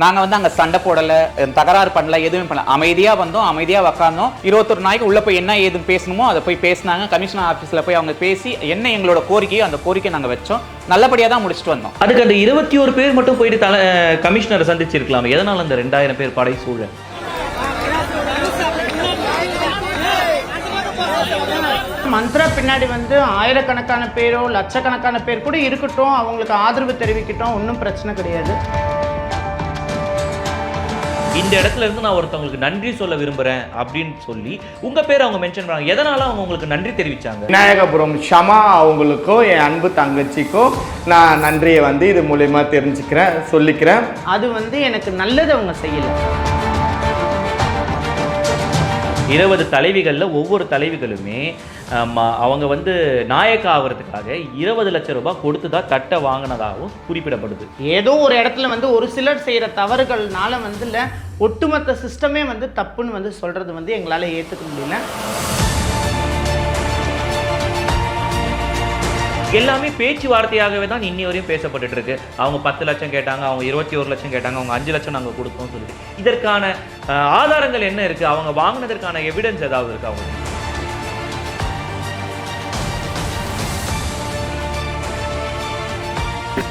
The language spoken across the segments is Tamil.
நாங்க வந்து அங்க சண்டை போடல தகராறு பண்ணல எதுவுமே பண்ணல. அமைதியா வந்தோம் அமைதியா உக்காந்தோம். இருபத்தொரு நாளைக்கு உள்ள போய் என்ன ஏது பேசணுமோ அதை போய் பேசினாங்க. கமிஷனர் ஆபீஸ்ல போய் அவங்க பேசி என்ன எங்களோட கோரிக்கையோ அந்த கோரிக்கை நாங்க வச்சோம். நல்லபடியா தான் முடிச்சுட்டு வந்தோம். அதுக்கு அந்த இருபத்தி ஒரு பேர் மட்டும் போயிட்டு தலை கமிஷனரை சந்திச்சிருக்கலாம். எதனால அந்த ரெண்டாயிரம் பேர் படை சூழல்? மந்த்ரா பின்னாடி வந்து ஆயிரக்கணக்கான பேரோ லட்சக்கணக்கான பேர் கூட இருக்கட்டும். அவங்களுக்கு ஆதரவு தெரிவிக்கட்டும். ஒன்றும் பிரச்சனை கிடையாது. இந்த இடத்துல இருந்து நான் ஒருத்தவங்களுக்கு நன்றி சொல்ல விரும்புறேன் அப்படின்னு சொல்லி உங்க பேர் அவங்க மென்ஷன் பண்ணாங்க. எதனால அவங்க உங்களுக்கு நன்றி தெரிவிச்சாங்க? விநாயகபுரம் ஷமா அவங்களுக்கோ என் அன்பு தங்கச்சிக்கோ நான் நன்றியை வந்து இது மூலயமா தெரிஞ்சுக்கிறேன் சொல்லிக்கிறேன். அது வந்து எனக்கு நல்லது அவங்க செய்யலை. இருபது தலைவிகளில் ஒவ்வொரு தலைவிகளுமே அவங்க வந்து நாயக்க ஆகிறதுக்காக இருபது லட்சம் ரூபாய் கொடுத்து தான் தட்டை வாங்கினதாகவும் குறிப்பிடப்படுது. ஏதோ ஒரு இடத்துல வந்து ஒரு சிலர் செய்கிற தவறுகள்னால வந்து இல்லை ஒட்டுமொத்த சிஸ்டமே வந்து தப்புன்னு வந்து சொல்கிறது வந்து எங்களால் ஏற்றுக்க முடியல. எல்லாமே பேச்சுவார்த்தையாகவே தான் இன்னி வரையும் பேசப்பட்டுட்டு இருக்கு அவங்க பத்து லட்சம் கேட்டாங்க அவங்க இருபத்தி ஒரு லட்சம் கேட்டாங்க அவங்க அஞ்சு லட்சம் நாங்கள் கொடுத்தோம் சொல்லிட்டு. இதற்கான அஹ், ஆதாரங்கள் என்ன இருக்கு? அவங்க வாங்கினதற்கான எவிடன்ஸ் ஏதாவது இருக்கு அவங்க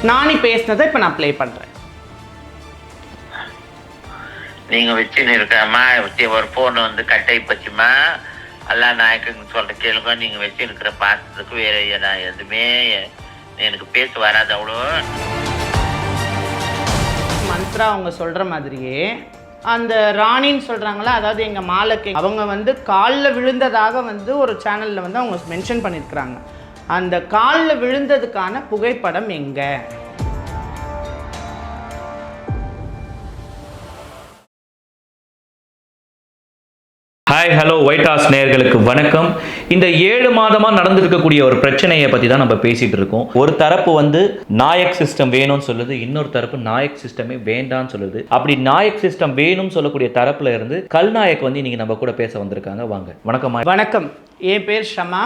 நானி பேசினதை இப்போ நான் ப்ளே பண்ணுறேன் நீங்க வச்சுன்னு இருக்கமா ஒரு போன் வந்து கட்டை பச்சுமா? அல்லா நாயக்குன்னு சொல்கிற கேளுங்க நீங்கள் வச்சுருக்கிற பார்த்ததுக்கு வேற நான் எதுவுமே எனக்கு பேச வராது அவ்வளோ. மந்த்ரா அவங்க சொல்கிற மாதிரியே அந்த ராணின்னு சொல்கிறாங்களா அதாவது எங்கள் மாலக்கை அவங்க வந்து காலில் விழுந்ததாக வந்து ஒரு சேனலில் வந்து அவங்க மென்ஷன் பண்ணியிருக்கிறாங்க அந்த காலில் விழுந்ததுக்கான புகைப்படம் எங்கே? ஹாய் ஹலோ ஒயிட் ஹாஸ் நேயர்களுக்கு வணக்கம். இந்த ஏழு மாதமாக நடந்திருக்கக்கூடிய ஒரு பிரச்சனையை பற்றி தான் நம்ம பேசிகிட்டு இருக்கோம். ஒரு தரப்பு வந்து நாயக் சிஸ்டம் வேணும்னு சொல்லுது இன்னொரு தரப்பு நாயக் சிஸ்டமே வேண்டாம்னு சொல்லுது. அப்படி நாயக் சிஸ்டம் வேணும்னு சொல்லக்கூடிய தரப்புல இருந்து கல்நாயக் வந்து இன்றைக்கி நம்ம கூட பேச வந்திருக்காங்க. வாங்க வணக்கம் வணக்கம். என் பேர் ஷமா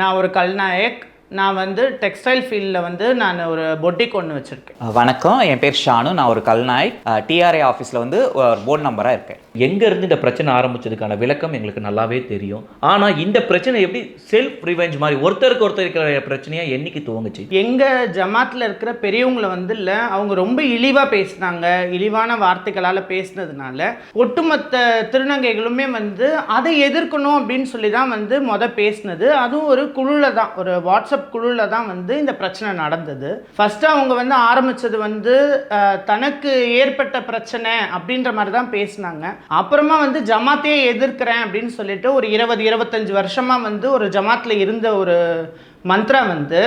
நான் ஒரு கல்நாயக் நான் வந்து டெக்ஸ்டைல் ஃபீல்டில் வந்து நான் ஒரு பொட்டிக் ஒன்று வச்சுருக்கேன். வணக்கம் என் பேர் ஷானு நான் ஒரு கல்நாயக் டிஆர்ஏ ஆஃபீஸில் வந்து ஒரு போர்டு நம்பராக இருக்கேன். எங்க இருந்து இந்த பிரச்சனை ஆரம்பிச்சதுக்கான விளக்கம் எங்களுக்கு நல்லாவே தெரியும். ஆனா இந்த பிரச்சனை எப்படி செல்ஃப் ரிவெஞ்ச் மாதிரி ஒருத்தருக்கு ஒருத்தர் இருக்கிற பிரச்சனையா என்னைக்கு துவங்குச்சு? எங்கள் ஜமாத்தில் இருக்கிற பெரியவங்களை வந்து இல்லை அவங்க ரொம்ப இழிவாக பேசினாங்க. இழிவான வார்த்தைகளால் பேசினதுனால ஒட்டுமொத்த திருநங்கைகளுமே வந்து அதை எதிர்க்கணும் அப்படின்னு சொல்லி தான் வந்து மொத பேசினது. அதுவும் ஒரு குழுவில் தான் ஒரு வாட்ஸ்அப் குழுவில் தான் வந்து இந்த பிரச்சனை நடந்தது. ஃபஸ்ட்டு அவங்க வந்து ஆரம்பித்தது வந்து தனக்கு ஏற்பட்ட பிரச்சனை அப்படின்ற மாதிரி தான் பேசினாங்க. அப்புறமா வந்து ஜமாத்தையே எதிர்க்கிறேன் அப்படின்னு சொல்லிட்டு ஒரு இருபது இருபத்தஞ்சு வருஷமாக வந்து ஒரு ஜமாத்தில் இருந்த ஒரு மந்த்ரா வந்து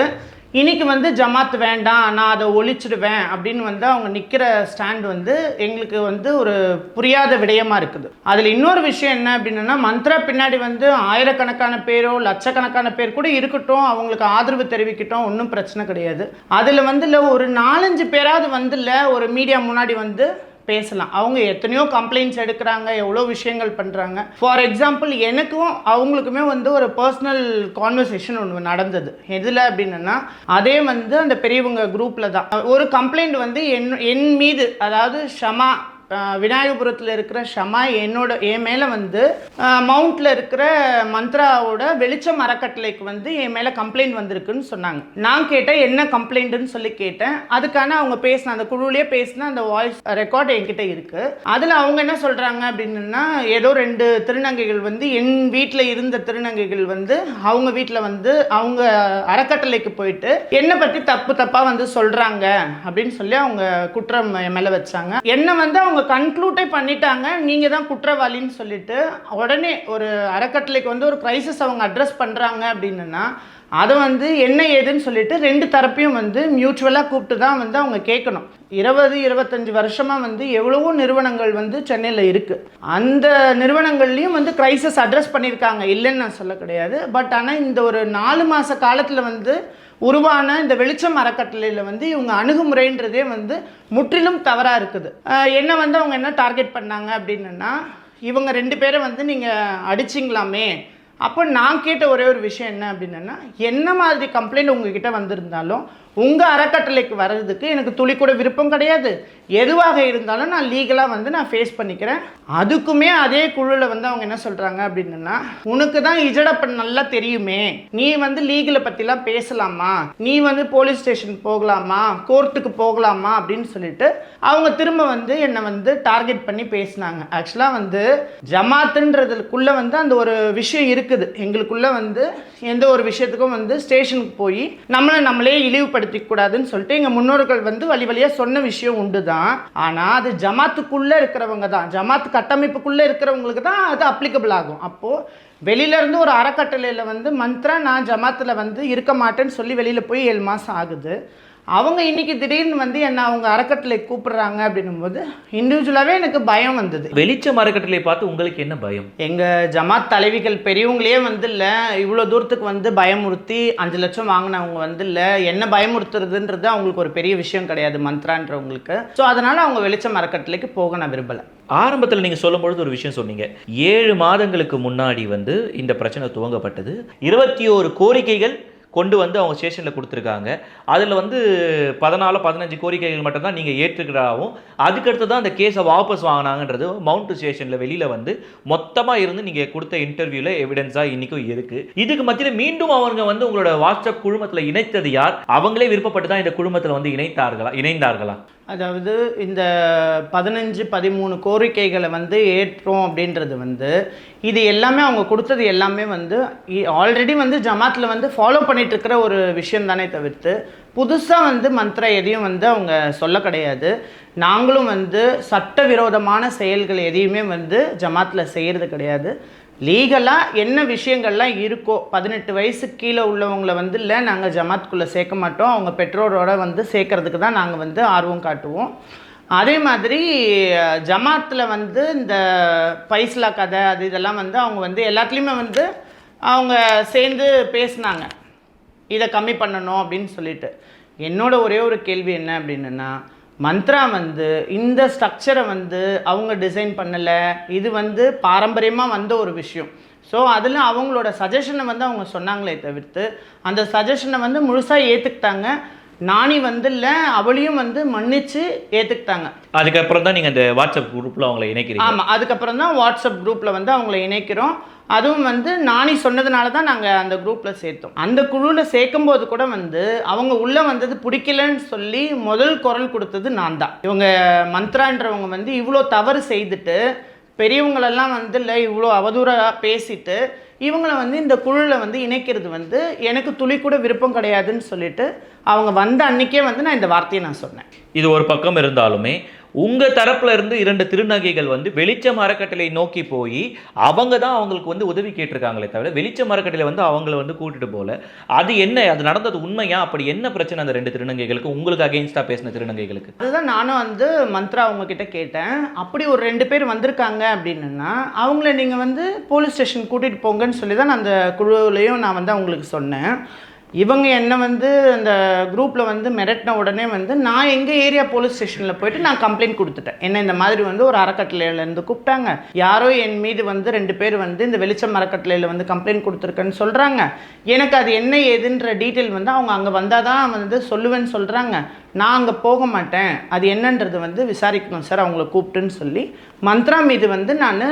இன்னைக்கு வந்து ஜமாத் வேண்டாம் நான் அதை ஒழிச்சிடுவேன் அப்படின்னு வந்து அவங்க நிற்கிற ஸ்டாண்ட் வந்து எங்களுக்கு வந்து ஒரு புரியாத விடயமாக இருக்குது. அதில் இன்னொரு விஷயம் என்ன அப்படின்னா மந்த்ரா பின்னாடி வந்து ஆயிரக்கணக்கான பேரோ லட்சக்கணக்கான பேர் கூட இருக்கட்டும் அவங்களுக்கு ஆதரவு தெரிவிக்கட்டும் ஒன்றும் பிரச்சனை கிடையாது. அதில் வந்து இல்லை ஒரு நாலஞ்சு பேராவது வந்து இல்லை ஒரு மீடியா முன்னாடி வந்து பேசலாம். அவங்க எத்தனையோ கம்ப்ளைண்ட்ஸ் எடுக்கிறாங்க எவ்வளோ விஷயங்கள் பண்ணுறாங்க ஃபார் எக்ஸாம்பிள் எனக்கும் அவங்களுக்குமே வந்து ஒரு பர்சனல் கான்வர்சேஷன் ஒன்று நடந்தது. எதில் அப்படின்னா அதே வந்து அந்த பெரியவங்க குரூப்பில் தான். ஒரு கம்ப்ளைண்ட் வந்து என் என் மீது அதாவது ஷமா விநாயகபுரத்தில் இருக்கிற ஷமா என்னோட என் மேலே வந்து மவுண்ட்டில் இருக்கிற மந்த்ராவோட வெளிச்சம் அறக்கட்டளைக்கு வந்து என் மேலே கம்ப்ளைண்ட் வந்திருக்குன்னு சொன்னாங்க. நான் கேட்டேன் என்ன கம்ப்ளைண்ட்டுன்னு சொல்லி கேட்டேன். அதுக்கான அவங்க பேசின அந்த குழுவிலே பேசின அந்த வாய்ஸ் ரெக்கார்டு என்கிட்ட இருக்குது அதில் அவங்க என்ன சொல்கிறாங்க அப்படின்னா ஏதோ ரெண்டு திருநங்கைகள் வந்து என் வீட்டில் இருந்த திருநங்கைகள் வந்து அவங்க வீட்டில் வந்து அவங்க அறக்கட்டளைக்கு போயிட்டு என்னை பற்றி தப்பு தப்பாக வந்து சொல்கிறாங்க அப்படின்னு சொல்லி அவங்க குற்றம் என் மேலே வச்சாங்க. என்னை வந்து அவங்க கன்க்ளூட்டே பண்ணிட்டாங்க. நீங்கள் தான் குற்றவாளின்னு சொல்லிட்டு உடனே ஒரு அறக்கட்டளைக்கு வந்து ஒரு க்ரைசிஸ் அவங்க அட்ரஸ் பண்ணுறாங்க அப்படின்னா அதை வந்து என்ன ஏதுன்னு சொல்லிட்டு ரெண்டு தரப்பையும் வந்து மியூச்சுவலாக கூப்பிட்டு தான் வந்து அவங்க கேட்கணும். இருபது இருபத்தஞ்சி வருஷமாக வந்து எவ்வளவோ நிறுவனங்கள் வந்து சென்னையில் இருக்குது அந்த நிறுவனங்கள்லேயும் வந்து க்ரைசஸ் அட்ரஸ் பண்ணியிருக்காங்க. இல்லைன்னு நான் சொல்ல கிடையாது. பட் ஆனால் இந்த ஒரு நாலு மாத காலத்தில் வந்து உருவான இந்த வெளிச்சம் அறக்கட்டளையில் வந்து இவங்க அணுகுமுறைன்றதே வந்து முற்றிலும் தவறாக இருக்குது. என்ன வந்து அவங்க என்ன டார்கெட் பண்ணாங்க அப்படின்னா இவங்க ரெண்டு பேரை வந்து நீங்கள் அடிச்சிங்களாமே. அப்போ நான் கேட்ட ஒரே ஒரு விஷயம் என்ன அப்படின்னா என்ன மாதிரி கம்ப்ளைண்ட் உங்ககிட்ட வந்திருந்தாலும் உங்கள் அறக்கட்டளைக்கு வர்றதுக்கு எனக்கு துளி கூட விருப்பம் கிடையாது. எதுவாக இருந்தாலும் நான் லீகலாக வந்து நான் ஃபேஸ் பண்ணிக்கிறேன். அதுக்குமே அதே குழுவில் வந்து அவங்க என்ன சொல்கிறாங்க அப்படின்னா உனக்கு தான் இஜடப்பன் நல்லா தெரியுமே. நீ வந்து லீகலை பற்றிலாம் பேசலாமா? நீ வந்து போலீஸ் ஸ்டேஷன் போகலாமா? கோர்ட்டுக்கு போகலாமா? அப்படின்னு சொல்லிட்டு அவங்க திரும்ப வந்து என்னை வந்து டார்கெட் பண்ணி பேசினாங்க. ஆக்சுவலாக வந்து ஜமாத்துன்றதுக்குள்ளே வந்து அந்த ஒரு விஷயம் இருக்குது. எங்களுக்குள்ளே வந்து எந்த ஒரு விஷயத்துக்கும் வந்து ஸ்டேஷனுக்கு போய் நம்மளை நம்மளே இழிவுபடுத்திக்க கூடாதுன்னு சொல்லிட்டு எங்கள் முன்னோர்கள் வந்து வழி வழியாக சொன்ன விஷயம் உண்டு தான் ஆனால் அது ஜமாத்துக்குள்ளே இருக்கிறவங்க தான். ஜமாத் கட்டமைப்புக்குள்ளே இருக்கிறவங்களுக்கு தான் அது அப்ளிகபிள் ஆகும். அப்போது வெளியிலேருந்து ஒரு அறக்கட்டளையில் வந்து மந்த்ரா நான் ஜமாத்தில் வந்து இருக்க மாட்டேன்னு சொல்லி வெளியில் போய் ஏழு மாதம் ஆகுது. அவங்க இன்னைக்கு திடீர்னு வந்து என்ன அவங்க அறக்கட்டளை கூப்பிடுறாங்க அப்படின்னும்போது இண்டிவிஜுவலாகவே எனக்கு பயம் வந்தது. வெளிச்ச மரக்கட்டளை பார்த்து உங்களுக்கு என்ன பயம்? எங்கள் ஜமாத் தலைவிகள் பெரியவங்களே வந்து இல்லை இவ்வளோ தூரத்துக்கு வந்து பயமுறுத்தி அஞ்சு லட்சம் வாங்கினவங்க வந்து இல்லை என்ன பயமுறுத்துறதுன்றது அவங்களுக்கு ஒரு பெரிய விஷயம் கிடையாது மந்த்ரான்றவங்களுக்கு. ஸோ அதனால் அவங்க வெளிச்சம் அறக்கட்டளைக்கு போக நான் விரும்பலை. ஆரம்பத்தில் நீங்கள் சொல்லும்பொழுது ஒரு விஷயம் சொன்னீங்க. ஏழு மாதங்களுக்கு முன்னாடி வந்து இந்த பிரச்சனை துவங்கப்பட்டது. இருபத்தி ஓரு கோரிக்கைகள் கொண்டு வந்து அவங்க ஸ்டேஷனில் கொடுத்துருக்காங்க. அதில் வந்து பதினாலு பதினஞ்சு கோரிக்கைகள் மட்டும்தான் நீங்கள் ஏற்றுக்கிறதாகவும் அதுக்கடுத்து தான் அந்த கேஸை வாபஸ் வாங்கினாங்கன்றது மவுண்ட் ஸ்டேஷனில் வெளியில் வந்து மொத்தமாக இருந்து நீங்கள் கொடுத்த இன்டர்வியூவில் எவிடன்ஸாக இன்றைக்கும் இருக்குது இதுக்கு மத்தியில் மீண்டும் அவங்க வந்து உங்களோட வாட்ஸ்அப் குழுமத்தில் இணைத்தது யார்? அவங்களே விருப்பப்பட்டு தான் இந்த குழுமத்தில் வந்து இணைத்தார்களா இணைந்தார்களா? அதாவது இந்த பதினஞ்சு பதிமூணு கோரிக்கைகளை வந்து ஏற்றோம் அப்படின்றது வந்து இது எல்லாமே அவங்க கொடுத்தது எல்லாமே வந்து ஆல்ரெடி வந்து ஜமாத்தில் வந்து ஃபாலோ பண்ணிட்டு இருக்கிற ஒரு விஷயம் தானே தவிர்த்து புதுசாக வந்து மந்த்ரா எதையும் வந்து அவங்க சொல்ல கிடையாது. நாங்களும் வந்து சட்டவிரோதமான செயல்கள் எதையுமே வந்து ஜமாத்தில் செய்கிறது கிடையாது. லீகலாக என்ன விஷயங்கள்லாம் இருக்கோ பதினெட்டு வயசு கீழே உள்ளவங்கள வந்து இல்லை நாங்கள் ஜமாத்துக்குள்ளே சேர்க்க மாட்டோம். அவங்க பெற்றோரோட வந்து சேர்க்கறதுக்கு தான் நாங்கள் வந்து ஆர்வம் காட்டுவோம். அதே மாதிரி ஜமாத்தில் வந்து இந்த பைஸ்லா கதை அது இதெல்லாம் வந்து அவங்க வந்து எல்லாத்துலேயுமே வந்து அவங்க சேர்ந்து பேசுனாங்க. இதை கம்மி பண்ணணும் அப்படின்னு சொல்லிட்டு. என்னோட ஒரே ஒரு கேள்வி என்ன அப்படின்னா மந்த்ரா வந்து இந்த ஸ்ட்ரக்சரை வந்து அவங்க டிசைன் பண்ணலை. இது வந்து பாரம்பரியமாக வந்த ஒரு விஷயம். ஸோ அதில் அவங்களோட சஜஷனை வந்து அவங்க சொன்னாங்களே தவிர்த்து அந்த சஜஷனை வந்து முழுசாக ஏற்றுக்கிட்டாங்க நானி வந்து இல்லை அவளையும் வந்து மன்னிச்சு ஏற்றுக்கிட்டாங்க அதுக்கப்புறம் தான் நீங்கள் அந்த வாட்ஸ்அப் குரூப்பில் அவங்கள இணைக்கிறீங்க. ஆமாம் அதுக்கப்புறம் தான் வாட்ஸ்அப் குரூப்பில் வந்து அவங்கள இணைக்கிறோம். அதுவும் வந்து நானி சொன்னதுனால தான் நாங்கள் அந்த குரூப்பில் சேர்த்தோம். அந்த குழுவில் சேர்க்கும்போது கூட வந்து அவங்க உள்ளே வந்தது பிடிக்கலன்னு சொல்லி முதல் குரல் கொடுத்தது நான் தான் இவங்க மந்த்ரான்றவங்க வந்து இவ்வளோ தவறு செய்துட்டு பெரியவங்களெல்லாம் வந்து இல்லை இவ்வளோ அவதூறாக பேசிட்டு இவங்கள வந்து இந்த குழுவில் வந்து இணைக்கிறது வந்து எனக்கு துளி கூட விருப்பம் கிடையாதுன்னு சொல்லிட்டு அவங்க வந்த அன்னைக்கே வந்து நான் இந்த வார்த்தையை நான் சொன்னேன். இது ஒரு பக்கம் இருந்தாலுமே உங்கள் தரப்பில் இருந்து இரண்டு திருநங்கைகள் வந்து வெளிச்சம் அறக்கட்டளை நோக்கி போய் அவங்க தான் அவங்களுக்கு வந்து உதவி கேட்டிருக்காங்களே தவிர வெளிச்சம் அறக்கட்டளை வந்து அவங்கள வந்து கூட்டிட்டு போல அது என்ன? அது நடந்தது உண்மையா? அப்படி என்ன பிரச்சனை அந்த ரெண்டு திருநங்கைகளுக்கு? உங்களுக்கு அகெயின்ஸ்டாக பேசின திருநங்கைகளுக்கு? அதுதான் நானும் வந்து மந்த்ரா அவங்க கிட்ட கேட்டேன். அப்படி ஒரு ரெண்டு பேர் வந்திருக்காங்க அப்படின்னா அவங்கள நீங்கள் வந்து போலீஸ் ஸ்டேஷன் கூட்டிகிட்டு போங்கன்னு சொல்லி தான் நான் அந்த குழுவிலையும் நான் வந்து அவங்களுக்கு சொன்னேன். இவங்க என்ன வந்து அந்த குரூப்பில் வந்து மிரட்டின உடனே வந்து நான் எங்கள் ஏரியா போலீஸ் ஸ்டேஷனில் போயிட்டு நான் கம்ப்ளைண்ட் கொடுத்துட்டேன். என்ன இந்த மாதிரி வந்து ஒரு அறக்கட்டளையிலேருந்து கூப்பிட்டாங்க. யாரோ என் மீது வந்து ரெண்டு பேர் வந்து இந்த வெளிச்சம் அறக்கட்டளையில் வந்து கம்ப்ளைண்ட் கொடுத்துருக்கேன்னு சொல்கிறாங்க எனக்கு அது என்ன ஏதுன்ற டீட்டெயில் வந்து அவங்க அங்கே வந்தால் தான் வந்து சொல்லுவேன்னு சொல்கிறாங்க நான் அங்கே போக மாட்டேன். அது என்னன்றது வந்து விசாரிக்கணும் சார் அவங்கள கூப்பிட்டுன்னு சொல்லி. மந்த்ரா மீது வந்து நான்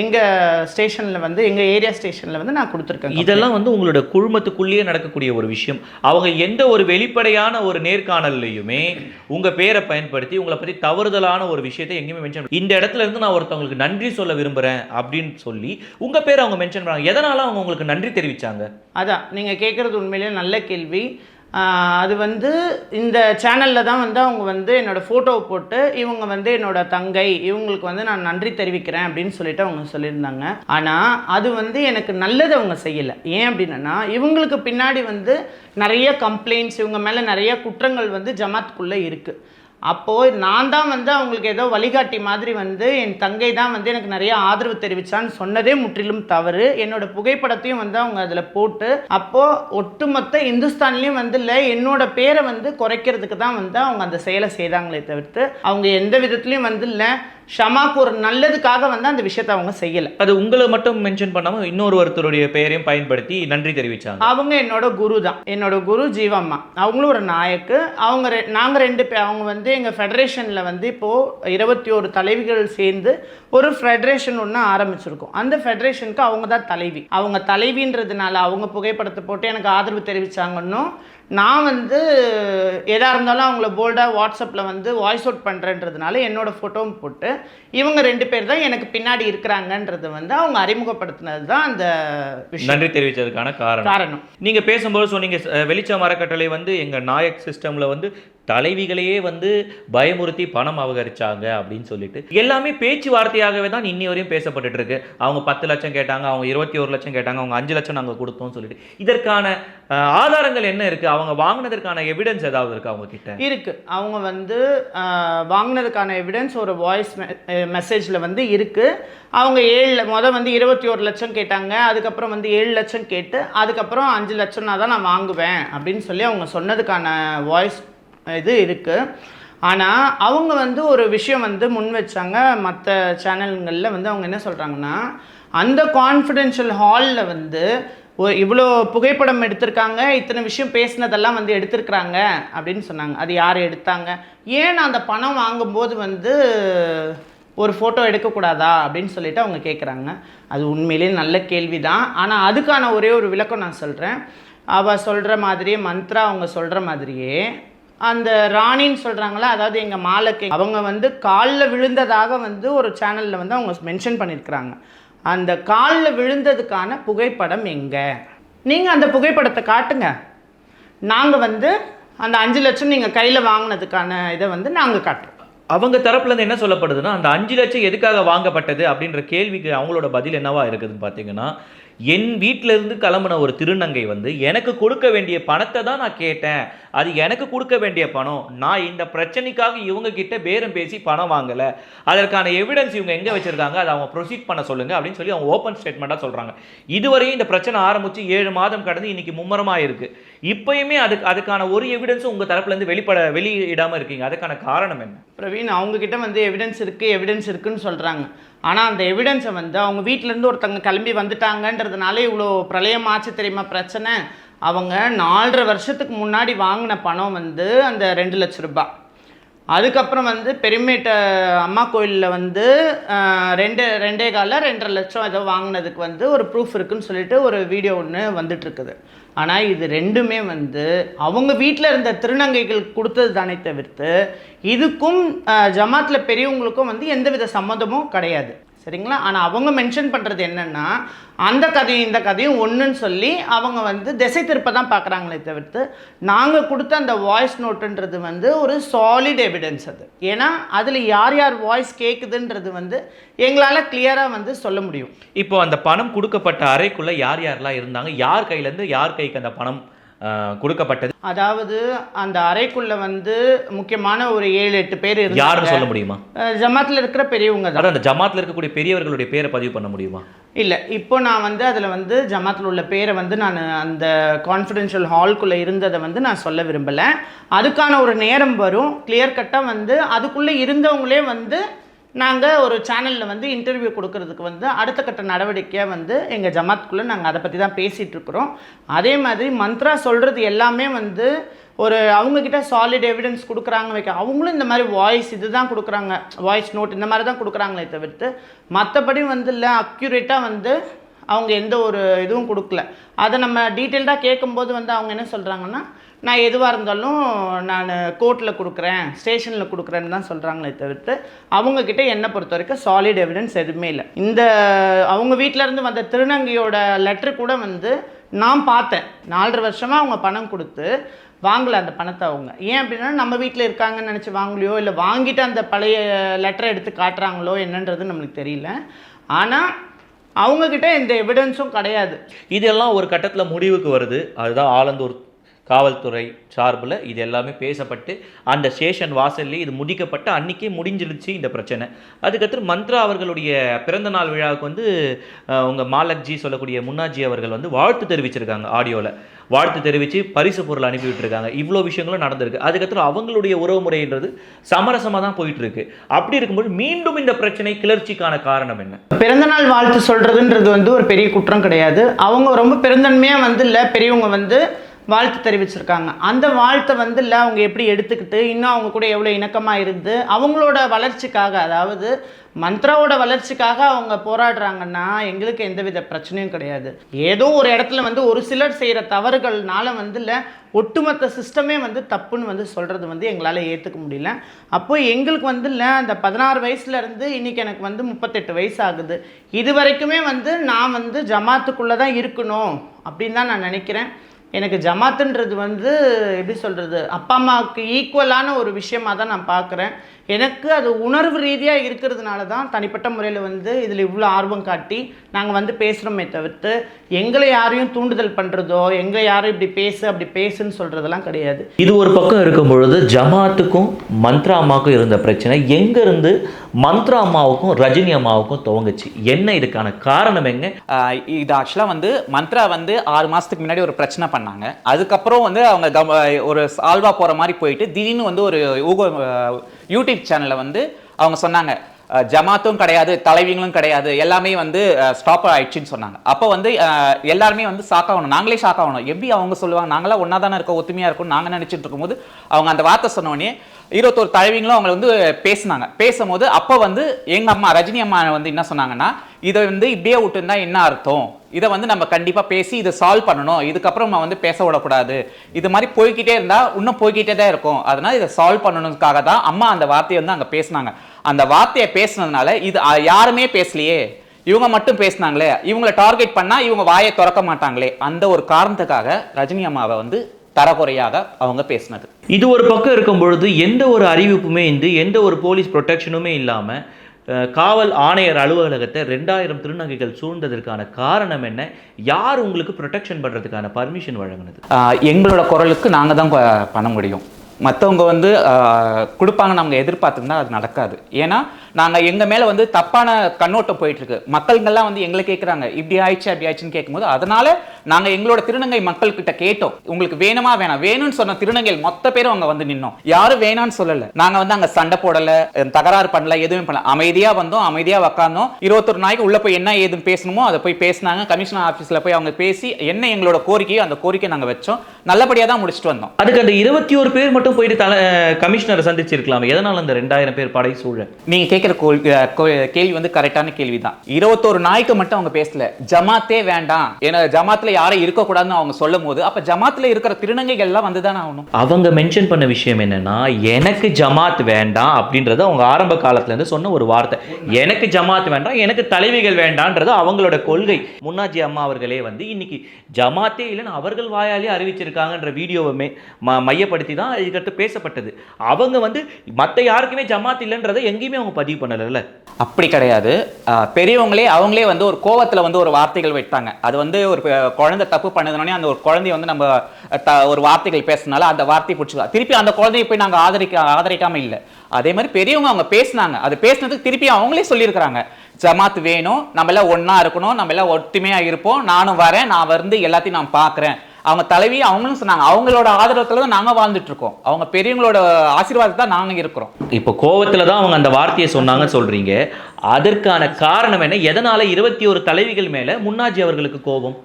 எங்கள் ஸ்டேஷனில் வந்து எங்கள் ஏரியா ஸ்டேஷனில் வந்து நான் கொடுத்துருக்கேன் இதெல்லாம் வந்து உங்களோட குழுமத்துக்குள்ளேயே நடக்கக்கூடிய ஒரு விஷயம். அவங்க எந்த ஒரு வெளிப்படையான ஒரு நேர்காணல்லையுமே உங்க பேரை பயன்படுத்தி உங்களை பத்தி தவறுதலான ஒரு விஷயத்தை எங்கேயுமே மென்ஷன் இந்த இடத்துல இருந்து நான் ஒருத்தவங்களுக்கு நன்றி சொல்ல விரும்புறேன் அப்படின்னு சொல்லி உங்க பேரை அவங்க மென்ஷன் பண்ணாங்க. எதனால அவங்க உங்களுக்கு நன்றி தெரிவிச்சாங்க? அதான் நீங்கள் கேட்குறது உண்மையிலேயே நல்ல கேள்வி. அது வந்து இந்த சேனலில் தான் வந்து அவங்க வந்து என்னோடய ஃபோட்டோவை போட்டு இவங்க வந்து என்னோடய தங்கை இவங்களுக்கு வந்து நான் நன்றி தெரிவிக்கிறேன் அப்படின்னு சொல்லிட்டு அவங்க சொல்லியிருந்தாங்க. ஆனால் அது வந்து எனக்கு நல்லது அவங்க செய்யலை. ஏன் அப்படின்னா இவங்களுக்கு பின்னாடி வந்து நிறைய கம்ப்ளைண்ட்ஸ் இவங்க மேலே நிறைய குற்றங்கள் வந்து ஜமாத்துக்குள்ளே இருக்குது அப்போது நான் தான் வந்து அவங்களுக்கு ஏதோ வழிகாட்டி மாதிரி வந்து என் தங்கை தான் வந்து எனக்கு நிறைய ஆதரவு தெரிவிச்சான்னு சொன்னதே முற்றிலும் தவறு. என்னோட புகைப்படத்தையும் வந்து அவங்க அதில் போட்டு அப்போது ஒட்டுமொத்த இந்துஸ்தான்லேயும் வந்து இல்லை என்னோட பேரை வந்து குறைக்கிறதுக்கு தான் வந்து அவங்க அந்த செயலை செய்தாங்களே தவிர்த்து அவங்க எந்த விதத்துலையும் வந்து இல்லை ஷமாக்கு ஒரு நல்லதுக்காக வந்து அந்த விஷயத்தை அவங்க செய்யலை. அது உங்களை மட்டும் மென்ஷன் பண்ணாம இன்னொரு ஒருத்தருடைய பெயரையும் பயன்படுத்தி நன்றி தெரிவிச்சாங்க. அவங்க என்னோட குரு தான். என்னோட குரு ஜீவம்மா. அவங்களும் ஒரு நாயக்கு. அவங்க ரெ நாங்கள் ரெண்டு பேர் அவங்க வந்து எங்கள் ஃபெடரேஷனில் வந்து இப்போது இருபத்தி ஒரு தலைவிகள் சேர்ந்து ஒரு ஃபெடரேஷன் ஒன்று ஆரம்பிச்சிருக்கோம். அந்த ஃபெடரேஷனுக்கு அவங்க தான் தலைவி. அவங்க தலைவின்றதுனால அவங்க புகைப்படத்தை போட்டு எனக்கு ஆதரவு தெரிவித்தாங்கன்னும் நான் வந்து எதாக இருந்தாலும் அவங்கள போல்டாக வாட்ஸ்அப்பில் வந்து வாய்ஸ் அவுட் பண்ணுறேன்றதுனால என்னோட ஃபோட்டோவும் போட்டு இவங்க ரெண்டு பேர் தான் எனக்கு பின்னாடி இருக்கிறாங்கன்றது வந்து அவங்க அறிமுகப்படுத்தினது தான் அந்த விஷயம். நன்றி தெரிவிச்சதுக்கான காரணம். காரணம். நீங்க பேசும்போது சொன்னீங்க வெளிச்சம் அறக்கட்டளை வந்து எங்க நாயக் சிஸ்டம்ல வந்து தலைவிகளையே வந்து பயமுறுத்தி பணம் அபகரிச்சாங்க அப்படின்னு சொல்லிட்டு. எல்லாமே பேச்சுவார்த்தையாகவே தான் இன்னி வரையும் பேசப்பட்டுட்டு இருக்கு அவங்க பத்து லட்சம் கேட்டாங்க அவங்க இருபத்தி ஒரு லட்சம் கேட்டாங்க அவங்க அஞ்சு லட்சம் நாங்கள் கொடுத்தோம் சொல்லிட்டு. இதற்கான ஆதாரங்கள் என்ன இருக்கு? அவங்க வாங்கினதற்கான எவிடன்ஸ் ஏதாவது இருக்கு அவங்க கிட்ட இருக்கு. அவங்க வந்து வாங்கினதுக்கான எவிடன்ஸ் ஒரு வாய்ஸ் மெசேஜில் வந்து இருக்கு. அவங்க ஏழு முத வந்து இருபத்தி ஒரு லட்சம் கேட்டாங்க அதுக்கப்புறம் வந்து ஏழு லட்சம் கேட்டு அதுக்கப்புறம் அஞ்சு லட்சம்னா தான் நான் வாங்குவேன் அப்படின்னு சொல்லி அவங்க சொன்னதுக்கான வாய்ஸ் இது இருக்குது ஆனால் அவங்க வந்து ஒரு விஷயம் வந்து முன் வச்சாங்க. மற்ற சேனல்களில் வந்து அவங்க என்ன சொல்கிறாங்கன்னா அந்த கான்ஃபிடென்ஷியல் ஹாலில் வந்து இவ்வளோ புகைப்படம் எடுத்திருக்காங்க. இத்தனை விஷயம் பேசினதெல்லாம் வந்து எடுத்திருக்கிறாங்க அப்படின்னு சொன்னாங்க. அது யார் எடுத்தாங்க? ஏன் அந்த பணம் வாங்கும்போது வந்து ஒரு ஃபோட்டோ எடுக்கக்கூடாதா அப்படின்னு சொல்லிட்டு அவங்க கேட்குறாங்க அது உண்மையிலேயே நல்ல கேள்வி தான் ஆனால் அதுக்கான ஒரே ஒரு விளக்கம் நான் சொல்கிறேன் அவள் சொல்கிற மாதிரியே மந்த்ரா அவங்க சொல்கிற மாதிரியே அந்த ராணின்னு சொல்கிறாங்களா அதாவது எங்கள் மாலக்கை அவங்க வந்து காலில் விழுந்ததாக வந்து ஒரு சேனலில் வந்து அவங்க மென்ஷன் பண்ணியிருக்கிறாங்க அந்த காலில் விழுந்ததுக்கான புகைப்படம் எங்கே? நீங்கள் அந்த புகைப்படத்தை காட்டுங்க. நாங்கள் வந்து அந்த அஞ்சு லட்சம் நீங்கள் கையில் வாங்கினதுக்கான இதை வந்து நாங்கள் காட்டுறோம். அவங்க தரப்புலேருந்து என்ன சொல்லப்படுதுன்னா அந்த அஞ்சு லட்சம் எதுக்காக வாங்கப்பட்டது அப்படின்ற கேள்விக்கு அவங்களோட பதில் என்னவா இருக்குதுன்னு பார்த்தீங்கன்னா என் வீட்டிலிருந்து கிளம்புன ஒரு திருநங்கை வந்து எனக்கு கொடுக்க வேண்டிய பணத்தை தான் நான் கேட்டேன். அது எனக்கு கொடுக்க வேண்டிய பணம். நான் இந்த பிரச்சனைக்காக இவங்க கிட்ட பேரம் பேசி பணம் வாங்கலை. அதற்கான எவிடன்ஸ் இவங்க எங்கே வச்சுருக்காங்க அதை அவங்க ப்ரொசீட் பண்ண சொல்லுங்கள் அப்படின்னு சொல்லி அவங்க ஓப்பன் ஸ்டேட்மெண்ட்டாக சொல்கிறாங்க இதுவரையும் இந்த பிரச்சனை ஆரம்பித்து ஏழு மாதம் கடந்து இன்றைக்கி மும்மரமாக இருக்குது இப்போயுமே அதுக்கு அதுக்கான ஒரு எவிடன்ஸும் உங்கள் தரப்புலேருந்து வெளிப்பட வெளியிடாமல் இருக்கீங்க. அதுக்கான காரணம் என்ன? பிரவீன் அவங்கக்கிட்ட வந்து எவிடன்ஸ் இருக்குது எவிடன்ஸ் இருக்குன்னு சொல்கிறாங்க ஆனால் அந்த எவிடன்ஸை வந்து அவங்க வீட்டிலேருந்து ஒருத்தவங்க கிளம்பி வந்துட்டாங்கன்றதுனால இவ்வளோ பிரளயமாச்சு தெரியுமா? பிரச்சனை. அவங்க நாலரை வருஷத்துக்கு முன்னாடி வாங்கின பணம் வந்து அந்த ரெண்டு லட்ச ரூபாய் அதுக்கப்புறம் வந்து பெருமேட்டை அம்மா கோயிலில் வந்து ரெண்டு ரெண்டே காலில் ரெண்டரை லட்சம் ஏதோ வாங்கினதுக்கு வந்து ஒரு ப்ரூஃப் இருக்குன்னு சொல்லிட்டு ஒரு வீடியோ ஒன்று வந்துட்டுருக்குது ஆனால் இது ரெண்டுமே வந்து அவங்க வீட்டில் இருந்த திருநங்கைகள் கொடுத்தது தானே தவிர்த்து இதுக்கும் ஜமாத்தில் பெரியவங்களுக்கும் வந்து எந்தவித சம்மந்தமும் கிடையாது. சரிங்களா? ஆனால் அவங்க மென்ஷன் பண்ணுறது என்னென்னா அந்த கதையும் இந்த கதையும் ஒன்றுன்னு சொல்லி அவங்க வந்து திசை திருப்ப தான் பார்க்குறாங்களே தவிர்த்து நாங்கள் கொடுத்த அந்த வாய்ஸ் நோட்டுன்றது வந்து ஒரு சாலிட் எவிடன்ஸ் அது. ஏன்னா அதில் யார் யார் வாய்ஸ் கேட்குதுன்றது வந்து எங்களால் கிளியராக வந்து சொல்ல முடியும். இப்போ அந்த பணம் கொடுக்கப்பட்ட அறைக்குள்ளே யார் யாரெல்லாம் இருந்தாங்க? யார் கையிலேருந்து யார் கைக்கு அந்த பணம் கொடுக்கப்பட்டது. அதாவது அந்த அறைக்குள்ள வந்து முக்கியமான ஒரு ஏழு எட்டு பேர் யாருன்னு சொல்ல முடியுமா? ஜமாத்தில் இருக்கிற பெரியவங்க தான். அந்த ஜமாத்ல இருக்கக்கூடிய பெரியவர்களுடைய பேரை பதிவு பண்ண முடியுமா? இல்லை இப்போ நான் வந்து அதில் வந்து ஜமாத்தில் உள்ள பேரை வந்து நான் அந்த கான்ஃபிடென்ஷியல் ஹால்குள்ளே இருந்ததை வந்து நான் சொல்ல விரும்பலை. அதுக்கான ஒரு நேரம் வரும். கிளியர் கட்டாக வந்து அதுக்குள்ளே இருந்தவங்களே வந்து நாங்கள் ஒரு சேனலில் வந்து இன்டர்வியூ கொடுக்கறதுக்கு வந்து அடுத்த கட்ட நடவடிக்கையாக வந்து எங்கள் ஜமாத்துக்குள்ளே நாங்கள் அதை பற்றி தான் பேசிகிட்ருக்குறோம் அதே மாதிரி மந்த்ரா சொல்கிறது எல்லாமே வந்து ஒரு அவங்கக்கிட்ட சாலிட் எவிடன்ஸ் கொடுக்குறாங்க வைக்க அவங்களும் இந்த மாதிரி வாய்ஸ் இது தான் கொடுக்குறாங்க. வாய்ஸ் நோட் இந்த மாதிரி தான் கொடுக்குறாங்களே தவிர்த்து மற்றபடி வந்து இல்லை அக்யூரேட்டாக வந்து அவங்க எந்த ஒரு இதுவும் கொடுக்கல. அதை நம்ம டீட்டெயில்டாக கேட்கும்போது வந்து அவங்க என்ன சொல்கிறாங்கன்னா நான் எதுவாக இருந்தாலும் நான் கோர்ட்டில் கொடுக்குறேன் ஸ்டேஷனில் கொடுக்குறேன்னு தான் சொல்கிறாங்களே தவிர்த்து அவங்கக்கிட்ட என்னை பொறுத்த வரைக்கும் சாலிட் எவிடன்ஸ் எதுவுமே இல்லை. இந்த அவங்க வீட்டிலேருந்து இருந்து வந்த திருநங்கையோட லெட்ரு கூட வந்து நான் பார்த்தேன். நாலரை வருஷமாக அவங்க பணம் கொடுத்து வாங்கல அந்த பணத்தை அவங்க. ஏன் அப்படின்னா நம்ம வீட்டில் இருக்காங்கன்னு நினச்சி வாங்கலையோ இல்லை வாங்கிட்டு அந்த பழைய லெட்டரை எடுத்து காட்டுறாங்களோ என்னன்றது நம்மளுக்கு தெரியல. ஆனால் அவங்கக்கிட்ட எந்த எவிடன்ஸும் கிடையாது. இதெல்லாம் ஒரு கட்டத்தில் முடிவுக்கு வருது. அதுதான் ஆலந்தூர் காவல்துறை சார்பில் இது எல்லாமே பேசப்பட்டு அந்த ஸ்டேஷன் வாசல்லே இது முடிக்கப்பட்டு அன்றைக்கே முடிஞ்சிருச்சு இந்த பிரச்சனை. அதுக்கப்புறம் மந்த்ரா அவர்களுடைய பிறந்த நாள் விழாவுக்கு வந்து உங்கள் மாலக்ஜி சொல்லக்கூடிய முன்னாஜி அவர்கள் வந்து வாழ்த்து தெரிவிச்சிருக்காங்க ஆடியோவில் வாழ்த்து தெரிவித்து பரிசு பொருள் அனுப்பி விட்டுருக்காங்க. இவ்வளோ விஷயங்களும் நடந்திருக்கு. அதுக்கப்புறம் அவங்களுடைய உறவு முறைன்றது சமரசமாக தான் போயிட்டுருக்கு. அப்படி இருக்கும்போது மீண்டும் இந்த பிரச்சனை கிளர்ச்சிக்கான காரணம் என்ன? பிறந்தநாள் வாழ்த்து சொல்கிறதுன்றது வந்து ஒரு பெரிய குற்றம் கிடையாது. அவங்க ரொம்ப பெருந்தன்மையாக வந்து இல்லை. பெரியவங்க வந்து வாழ்த்து தெரிவிச்சிருக்காங்க. அந்த வாழ்த்தை வந்து இல்லை அவங்க எப்படி எடுத்துக்கிட்டு இன்னும் அவங்க கூட எவ்வளோ இணக்கமாக இருந்து அவங்களோட வளர்ச்சிக்காக அதாவது மந்த்ராவோட வளர்ச்சிக்காக அவங்க போராடுறாங்கன்னா எங்களுக்கு எந்தவித பிரச்சனையும் கிடையாது. ஏதோ ஒரு இடத்துல வந்து ஒரு சிலர் செய்கிற தவறுகள்னால வந்து இல்லை ஒட்டுமொத்த சிஸ்டமே வந்து தப்புன்னு வந்து சொல்கிறது வந்து எங்களால் ஏற்றுக்க முடியல. அப்போது எங்களுக்கு வந்து இல்லை அந்த பதினாறு வயசுலேருந்து இன்றைக்கி இன்னைக்கு எனக்கு வந்து முப்பத்தெட்டு வயசு ஆகுது. இது வரைக்குமே வந்து நான் வந்து ஜமாத்துக்குள்ளே தான் இருக்கணும் அப்படின்னு தான் நான் நினைக்கிறேன். எனக்கு ஜமாத்துன்றது வந்து எப்படி சொல்கிறது அப்பா அம்மாவுக்கு ஈக்குவலான ஒரு விஷயமா தான் நான் பார்க்குறேன். எனக்கு அது உணர்வு ரீதியாக இருக்கிறதுனால தான் தனிப்பட்ட முறையில் வந்து இதில் இவ்வளோ ஆர்வம் காட்டி நாங்கள் வந்து பேசுகிறோமே தவிர்த்து எங்களை யாரையும் தூண்டுதல் பண்ணுறதோ எங்களை யாரும் இப்படி பேசு அப்படி பேசுன்னு சொல்கிறதெல்லாம் கிடையாது. இது ஒரு பக்கம் இருக்கும் பொழுது ஜமாத்துக்கும் மந்த்ரா அம்மாவுக்கும் இருந்த பிரச்சனை. எங்கேருந்து மந்த்ரா அம்மாவுக்கும் ரஜினி அம்மாவுக்கும் துவங்குச்சு. என்ன இதுக்கான காரணம் எங்க? இது ஆக்சுவலாக வந்து மந்த்ரா வந்து ஆறு மாதத்துக்கு முன்னாடி ஒரு பிரச்சனை பண்ணாங்க. அதுக்கப்புறம் வந்து அவங்க ஒரு சால்வா போகிற மாதிரி போயிட்டு திடீர்னு வந்து ஒரு ஊகோ யூடியூப் சேனலில் வந்து அவங்க சொன்னாங்க ஜமாத்தும் கிடையாது தலைவிங்களும் கிடையாது எல்லாமே வந்து ஸ்டாப் ஆயிடுச்சுன்னு சொன்னாங்க. அப்போ வந்து எல்லாருமே வந்து ஷாக் ஆகணும். நாங்களே ஷாக் ஆகணும். எப்படி அவங்க சொல்லுவாங்க? நாங்களாம் ஒன்றா தானே இருக்கோம் ஒத்துமையாக இருக்கும் நாங்கள் நினச்சிட்டு இருக்கும்போது அவங்க அந்த வார்த்தை சொன்னோடனே இருபத்தோரு தலைவிங்களும் அவங்க வந்து பேசினாங்க. பேசும்போது அப்போ வந்து எங்கள் அம்மா ரஜினி அம்மா வந்து என்ன சொன்னாங்கன்னா இதை வந்து இப்படியே விட்டுருந்தா என்ன அர்த்தம்? இதை வந்து நம்ம கண்டிப்பாக பேசி இதை சால்வ் பண்ணணும். இதுக்கப்புறம் நம்ம வந்து பேச விடக்கூடாது. இது மாதிரி போய்க்கிட்டே இருந்தால் இன்னும் போய்க்கிட்டே தான் இருக்கும். அதனால் இதை சால்வ் பண்ணணுக்காக தான் அம்மா அந்த வார்த்தையை வந்து அங்கே பேசினாங்க. அந்த வார்த்தையை பேசுனதுனால இது யாருமே பேசலையே. இவங்க மட்டும் பேசினாங்களே. இவங்களை டார்கெட் பண்ணால் இவங்க வாயை திறக்க மாட்டாங்களே. அந்த ஒரு காரணத்துக்காக ரஜினி அம்மாவை வந்து தரக்குறையாக அவங்க பேசினது. இது ஒரு பக்கம் இருக்கும் பொழுது எந்த ஒரு அறிவிப்புமே இன்றி எந்த ஒரு போலீஸ் ப்ரொடெக்ஷனுமே இல்லாமல் காவல் ஆணையர் அலுவலகத்தை ரெண்டாயிரம் திருநங்கைகள் சூழ்ந்ததற்கான காரணம் என்ன? யார் உங்களுக்கு ப்ரொடெக்ஷன் பண்ணுறதுக்கான பர்மிஷன் வழங்கினது? எங்களோட குரலுக்கு நாங்கள் தான் பண்ண முடியும். மற்றவங்க வந்து கொடுப்பாங்கன்னு கொடுப்பாங்க நாங்கள் எதிர்பார்த்துருந்தா அது நடக்காது. ஏன்னா நாங்கள் எங்கள் மேலே வந்து தப்பான கண்ணோட்டம் போயிட்டு இருக்கு மக்கள்கள்லாம் வந்து எங்களை கேட்குறாங்க இப்படி ஆயிடுச்சு அப்படி ஆயிடுச்சுன்னு கேட்கும்போது அதனால நாங்கள் எங்களோட திருநங்கை மக்கள்கிட்ட கேட்டோம். உங்களுக்கு வேணுமா வேணாம். வேணும்னு சொன்ன திருநங்கைகள் மொத்த பேரும் அங்கே வந்து நின்னோம். யாரும் வேணாம்னு சொல்லலை. நாங்கள் வந்து அங்கே சண்டை போடலை தகராறு பண்ணல எதுவுமே பண்ணல. அமைதியாக வந்தோம் அமைதியாக உக்காந்தோம். இருபத்தொரு நாளைக்கு உள்ள போய் என்ன ஏதுன்னு பேசணுமோ அதை போய் பேசினாங்க. கமிஷனர் ஆஃபீஸில் போய் அவங்க பேசி என்ன எங்களோட கோரிக்கையோ அந்த கோரிக்கை நாங்கள் வச்சோம். நல்லபடியாக தான் முடிச்சுட்டு வந்தோம். அதுக்கு அந்த இருபத்தி ஒரு பேர் மட்டும் போயிட்டு தலை கமிஷனரை சந்திச்சிருக்கலாம். எதனால் அந்த ரெண்டாயிரம் பேர் படை சூழ? நீங்க கேட்குற கேள்வி வந்து கரெக்டான கேள்வி தான் இருபத்தோரு நாய்க்கு மட்டும் அவங்க பேசல. ஜமாத்தே வேண்டாம். ஏன்னா ஜமாத்துல யாரும் இருக்கக்கூடாதுன்னு அவங்க சொல்லும் போது அப்ப ஜமாத்துல இருக்கிற திருநங்கைகள் எல்லாம் வந்து தானே ஆகணும். அவங்க மென்ஷன் பண்ண விஷயம் என்னன்னா எனக்கு ஜமாத் வேண்டாம் அப்படின்றது அவங்க ஆரம்ப காலத்துல இருந்து சொன்ன ஒரு வார்த்தை. எனக்கு ஜமாத் வேண்டாம் எனக்கு தலைவிகள் வேண்டான்றது அவங்களோட கொள்கை. முன்னாஜி அம்மா அவர்களே வந்து இன்னைக்கு ஜமாத்தே இல்லைன்னு அவர்கள் வாயாலே அறிவிச்சிருக்காங்கன்ற வீடியோவை மையப்படுத்தி தான் இதுக்கடுத்து பேசப்பட்டது. அவங்க வந்து மற்ற யாருக்குமே ஜமாத் இல்லைன்றதை எங்கேயுமே அவங்க பதிவு பண்ணலைல்ல. அப்படி கிடையாது. பெரியவங்களே அவங்களே வந்து ஒரு கோவத்தில் வந்து ஒரு வார்த்தைகள் வைத்தாங்க. அது வந்து ஒரு குழந்தை தப்பு பண்ணதுனே அந்த ஒரு குழந்தைய வந்து நம்ம த- ஒரு வார்த்தைகள் பேசினால அந்த வார்த்தையை பிடிச்சிக்கலாம் திருப்பி அந்த குழந்தைய போய் நாங்கள் ஆதரிக்க ஆதரிக்காம இல்லை. அதே மாதிரி பெரியவங்க அவங்க பேசினாங்க. அது பேசினதுக்கு திருப்பி அவங்களே சொல்லியிருக்கிறாங்க. ஜமாத் வேணும் நம்ம எல்லாம் ஒன்றா இருக்கணும் நம்ம எல்லாம் ஒற்றுமையாக இருப்போம் நானும் வரேன் நான் வந்து எல்லாத்தையும் நான் பார்க்குறேன் அவங்க தலைவி அவங்களும் சொன்னாங்க. அவங்களோட ஆதரவத்துல தான் நாங்க வாழ்ந்துட்டு இருக்கோம். அவங்க பெரியவங்களோட ஆசீர்வாதத்தை தான் நாங்க இருக்கிறோம். இப்போ கோவத்துல தான் அவங்க அந்த வார்த்தையை சொன்னாங்கன்னு சொல்றீங்க. அதற்கான காரணம் என்ன? எதனால இருபத்தி ஒரு தலைவிகள் மேல முன்னாஜி அவர்களுக்கு கோபம்?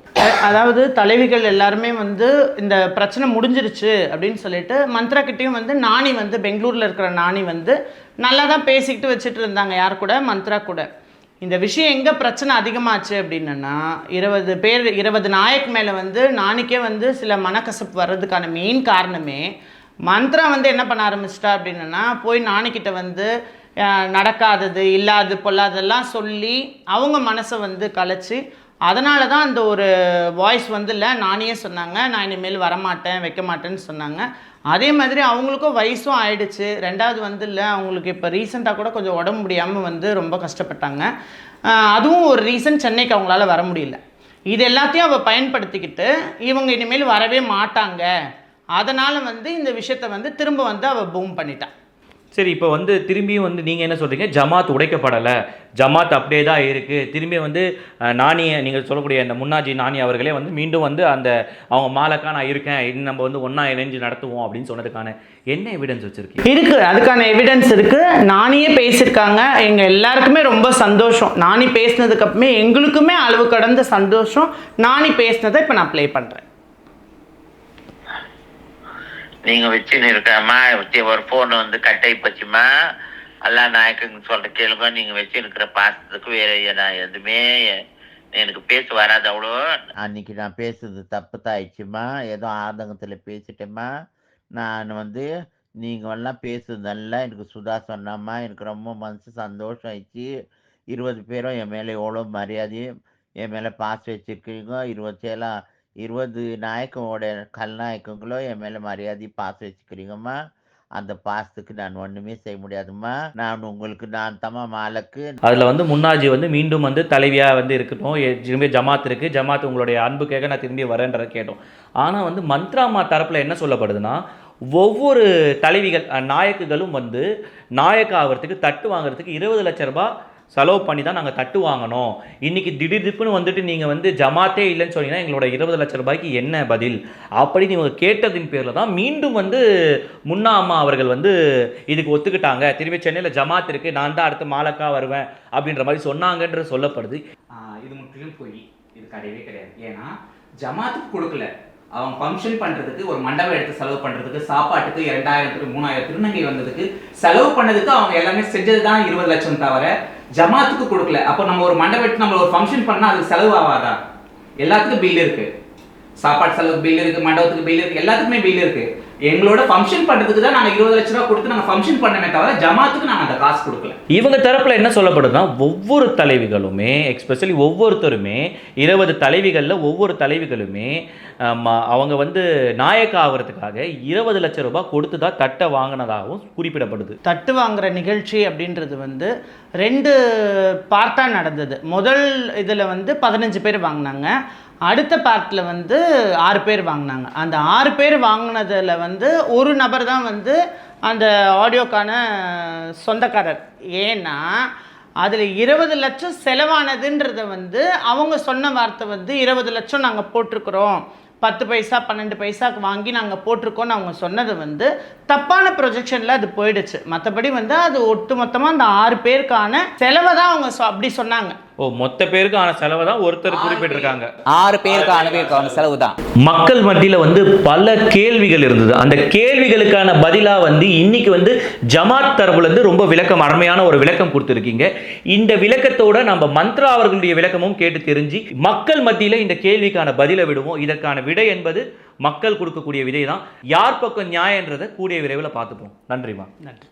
அதாவது தலைவிகள் எல்லாருமே வந்து இந்த பிரச்சனை முடிஞ்சிருச்சு அப்படின்னு சொல்லிட்டு மந்த்ரா கிட்டேயும் வந்து நாணி வந்து பெங்களூர்ல இருக்கிற நாணி வந்து நல்லா தான் பேசிக்கிட்டு வச்சுட்டு இருந்தாங்க. யார் கூட? மந்த்ரா கூட. இந்த விஷயம் எங்கே பிரச்சனை அதிகமாச்சு அப்படின்னா இருபது பேர் இருபது நாயக் மேலே வந்து நானுக்கே வந்து சில மனக்கசப்பு வர்றதுக்கான மெயின் காரணமே மந்த்ரா வந்து என்ன பண்ண ஆரம்பிச்சிட்டா அப்படின்னா போய் நாணிக்கிட்ட வந்து நடக்காதது இல்லாது பொல்லாதெல்லாம் சொல்லி அவங்க மனசை வந்து கலைச்சி அதனால தான் அந்த ஒரு வாய்ஸ் வந்து இல்லை நானே சொன்னாங்க நான் இனிமேல் வரமாட்டேன் வைக்க மாட்டேன்னு சொன்னாங்க. அதே மாதிரி அவங்களுக்கும் வயசும் ஆயிடுச்சு. ரெண்டாவது வந்து இல்லை அவங்களுக்கு இப்போ ரீசெண்டாக கூட கொஞ்சம் உடம்பு முடியாமல் வந்து ரொம்ப கஷ்டப்பட்டாங்க. அதுவும் ஒரு ரீசன் சென்னைக்கு அவங்களால வர முடியல. இது எல்லாத்தையும் அவள் பயன்படுத்திக்கிட்டு இவங்க இனிமேல் வரவே மாட்டாங்க. அதனால் வந்து இந்த விஷயத்தை வந்து திரும்ப வந்து அவள் பூம் பண்ணிட்டான் சரி இப்போ வந்து திரும்பியும் வந்து நீங்கள் என்ன சொல்கிறீங்க ஜமாத் உடைக்கப்படலை. ஜமாத் அப்படியே தான் இருக்குது திரும்பி வந்து நானியை நீங்கள் சொல்லக்கூடிய அந்த முன்னாஜி நாணி அவர்களே வந்து மீண்டும் வந்து அந்த அவங்க மாலக்கா நான் இருக்கேன் இன்னும் நம்ம வந்து ஒன்றா இணைஞ்சு நடத்துவோம் அப்படின்னு சொன்னதுக்கான என்ன எவிடன்ஸ் வச்சுருக்கீங்க? இருக்குது அதுக்கான எவிடன்ஸ் இருக்குது நானியே பேசியிருக்காங்க. எங்கள் எல்லாருக்குமே ரொம்ப சந்தோஷம். நானி பேசினதுக்கு அப்புறமே எங்களுக்குமே அளவு கடந்த சந்தோஷம். நானி பேசினதை இப்போ நான் ப்ளே பண்ணுறேன் நீங்க வச்சுன்னு இருக்கம்மா ஒரு போன் வந்து கட்டை பச்சுமா? அல்லா நாயக்குன்னு சொல்ற கேளுங்க நீங்க வச்சுன்னு இருக்கிற பாசத்துக்கு வேற நான் எதுவுமே எனக்கு பேச வராது அவ்வளோ. அன்னைக்கு நான் பேசுறது தப்பு தான் ஆயிடுச்சுமா? ஏதோ ஆதங்கத்தில் பேசிட்டேம்மா. நான் வந்து நீங்கள் எல்லாம் பேசுறது நல்லா எனக்கு சுதா சொன்னாம்மா. எனக்கு ரொம்ப மனசு சந்தோஷம் ஆயிடுச்சு. இருபது பேரும் என் மேலே எவ்வளோ மரியாதையும் என் மேலே பாசம் வச்சுருக்கீங்க. இருபத்தேலாம் இருபது நாயக்கமோட கல்நாயக்கங்களும் என் மேலே மரியாதை பாசம் வச்சுக்கிறீங்கம்மா. அந்த பாசத்துக்கு நான் ஒன்றுமே செய்ய முடியாதும்மா. நான் உங்களுக்கு நான் தம்மா மாலக்கு அதில் வந்து முன்னாஜி வந்து மீண்டும் வந்து தலைவியாக வந்து இருக்கட்டும் எ- திரும்பி ஜமாத் இருக்குது ஜமாத் உங்களுடைய அன்புக்காக நான் திரும்பி வரேன்றதை கேட்டோம். ஆனால் வந்து மந்த்ராமா தரப்பில் என்ன சொல்லப்படுதுன்னா ஒவ்வொரு தலைவிகள் நாயக்குகளும் வந்து நாயக்க ஆகிறதுக்கு தட்டு வாங்குறதுக்கு இருபது லட்ச ரூபாய் செலவு பண்ணி தான் நாங்கள் தட்டு வாங்கினோம் இன்னைக்கு திடீர் திப்புன்னு வந்துட்டு நீங்கள் வந்து ஜமாத்தே இல்லைன்னு சொன்னீங்கன்னா எங்களோட இருபது லட்ச ரூபாய்க்கு என்ன பதில்? அப்படின்னு இவங்க கேட்டதின் பேரில் தான் மீண்டும் வந்து முன்னா அம்மா அவர்கள் வந்து இதுக்கு ஒத்துக்கிட்டாங்க. திரும்பி சென்னையில் ஜமாத் இருக்குது நான் தான் அடுத்து மாலக்கா வருவேன் அப்படின்ற மாதிரி சொன்னாங்கன்ற சொல்லப்படுது. இது முற்றிலும் போய். இது கிடையவே கிடையாது. ஏன்னா ஜமாத்துக்கு கொடுக்கல. அவங்க ஃபங்க்ஷன் பண்ணுறதுக்கு ஒரு மண்டபம் எடுத்து செலவு பண்ணுறதுக்கு சாப்பாட்டுக்கு இரண்டாயிரத்துக்கு மூணாயிரம் திருநங்கை வந்ததுக்கு செலவு பண்ணதுக்கு அவங்க எல்லாமே செஞ்சது தான் இருபது லட்சம் தவிர ஜமாத்துக்கு கொடுக்கல. அப்போ நம்ம ஒரு மண்டபம் நம்ம ஒரு ஃபங்க்ஷன் பண்ணால் அதுக்கு செலவு ஆகாதா? எல்லாத்துக்கும் பில் இருக்குது சாப்பாடு செலவு பில் இருக்கு மண்டபத்துக்கு பில் இருக்கு எல்லாத்துக்குமே பில் இருக்கு. எங்களோட ஃபங்க்ஷன் பண்றதுக்கு தான் நாங்க இருபது லட்ச ரூபா கொடுத்து நாங்க ஃபங்க்ஷன் பண்ணமே தவிர ஜமாத்துக்கு நாங்க அந்த காசு கொடுக்கல. இவங்க தரப்புல என்ன சொல்லப்படுதுன்னா ஒவ்வொரு தலைவிகளுமே எக்ஸ்பெஷலி ஒவ்வொருத்தருமே இருபது தலைவிகளில் ஒவ்வொரு தலைவிகளுமே அவங்க வந்து நாயக்க ஆகிறதுக்காக இருபது லட்சம் ரூபாய் கொடுத்து தான் தட்டை வாங்கினதாகவும் குறிப்பிடப்படுது. தட்டு வாங்குற நிகழ்ச்சி அப்படின்றது வந்து ரெண்டு பார்ட்டாக நடந்தது. முதல் இதில் வந்து பதினஞ்சு பேர் வாங்கினாங்க. அடுத்த பார்ட்டில் வந்து ஆறு பேர் வாங்கினாங்க. அந்த ஆறு பேர் வாங்கினதில் வந்து ஒரு நபர் தான் வந்து அந்த ஆடியோக்கான சொந்தக்காரர். ஏன்னா அதில் இருபது லட்சம் செலவானதுன்றத வந்து அவங்க சொன்ன வார்த்தை வந்து இருபது லட்சம் நாங்கள் போட்டிருக்கிறோம். பத்து பைசா பன்னெண்டு பைசாக்கு வாங்கி நாங்கள் போட்டிருக்கோம்னு அவங்க சொன்னது வந்து தப்பான ப்ரொஜெக்ஷனில் அது போயிடுச்சு. மற்றபடி வந்து அது ஒட்டு மொத்தமாக அந்த ஆறு பேருக்கான செலவை தான் அவங்க சொ- அப்படி சொன்னாங்க. ஓ மொத்த பேருக்கான செலவை தான் ஒருத்தர் குறிப்பிட்டிருக்காங்க. ஆறு பேருக்கு அனுப்பியிருக்காங்க செலவு தான் மக்கள் மத்தியில் வந்து பல கேள்விகள் இருந்தது. அந்த கேள்விகளுக்கான பதிலாக வந்து இன்னைக்கு வந்து ஜமாத் தரப்புல இருந்து ரொம்ப விளக்கம் அருமையான ஒரு விளக்கம் கொடுத்துருக்கீங்க. இந்த விளக்கத்தோட நம்ம மந்த்ரா அவர்களுடைய விளக்கமும் கேட்டு தெரிஞ்சு மக்கள் மத்தியில் இந்த கேள்விக்கான பதிலை விடுவோம். இதற்கான விடை என்பது மக்கள் கொடுக்கக்கூடிய விதை தான் யார் பக்கம் நியாயன்றதை கூடிய விரைவில் பார்த்துப்போம். நன்றிமா நன்றி.